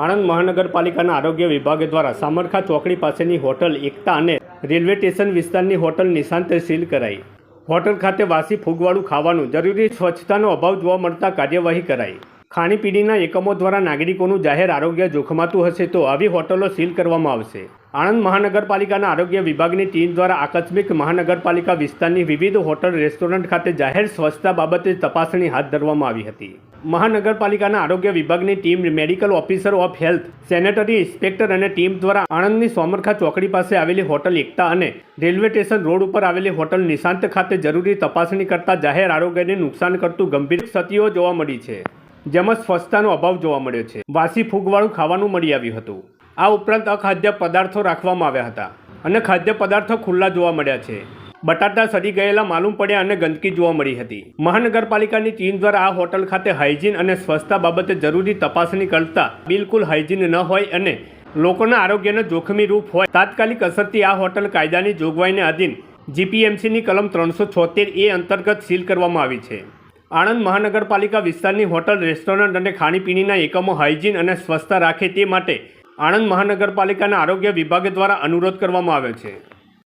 આણંદ મહાનગરપાલિકાના આરોગ્ય વિભાગ દ્વારા સામરખા ચોકડી પાસેની હોટલ એકતા અને રેલવે સ્ટેશન વિસ્તારની હોટલ નિશાંતે સીલ કરાઈ. હોટલ ખાતે વાસી ફૂગવાળું ખાવાનું, જરૂરી સ્વચ્છતાનો અભાવ જોવા મળતા કાર્યવાહી કરાઈ. ખાણીપીણીના એકમો દ્વારા નાગરિકોનું જાહેર આરોગ્ય જોખમાતું હશે તો આવી હોટલો સીલ કરવામાં આવશે. આણંદ મહાનગરપાલિકાના આરોગ્ય વિભાગની ટીમ દ્વારા આકસ્મિક મહાનગરપાલિકા વિસ્તારની વિવિધ હોટલ રેસ્ટોરન્ટ ખાતે જાહેર સ્વચ્છતા બાબતે તપાસણી હાથ ધરવામાં આવી હતી. મહાનગરપાલિકાના આરોગ્ય વિભાગની team, medical officer of health, sanitary inspector અને ટીમ દ્વારા આણંદની સોમરખા ચોકડી પાસે આવેલી હોટલ એકતા અને રેલવે સ્ટેશન રોડ ઉપર આવેલી હોટલ નિશાંત ખાતે જરૂરી તપાસણી કરતા જાહેર આરોગ્યને નુકસાન કરતું ગંભીર ક્ષતિઓ જોવા મળી છે, જેમાં સ્વચ્છતાનો અભાવ જોવા મળ્યો છે. વાસી ફૂગવાળું ખાવાનું મળી આવ્યું હતું. આ ઉપરાંત અખાદ્ય પદાર્થો રાખવામાં આવ્યા હતા અને ખાદ્ય પદાર્થો ખુલ્લા જોવા મળ્યા છે. બટાટા સડી ગયેલા માલુમ પડ્યા અને ગંદકી જોવા મળી હતી. મહાનગરપાલિકાની ટીમ દ્વારા આ હોટલ ખાતે હાઇજીન અને સ્વચ્છતા બાબતે જરૂરી તપાસણી કરતા બિલકુલ હાઇજીન ન હોય અને લોકોના આરોગ્યને જોખમી રૂપ હોય. તાત્કાલિક અસરથી આ હોટલ કાયદાની જોગવાઈને આધીન જીપીએમસીની કલમ ત્રણસો છોતેર એ અંતર્ગત સીલ કરવામાં આવી છે. આણંદ મહાનગરપાલિકા વિસ્તારની હોટલ, રેસ્ટોરન્ટ અને ખાણીપીણીના એકમો હાઇજીન અને સ્વચ્છતા રાખે તે માટે આણંદ મહાનગરપાલિકાના આરોગ્ય વિભાગ દ્વારા અનુરોધ કરવામાં આવ્યો છે.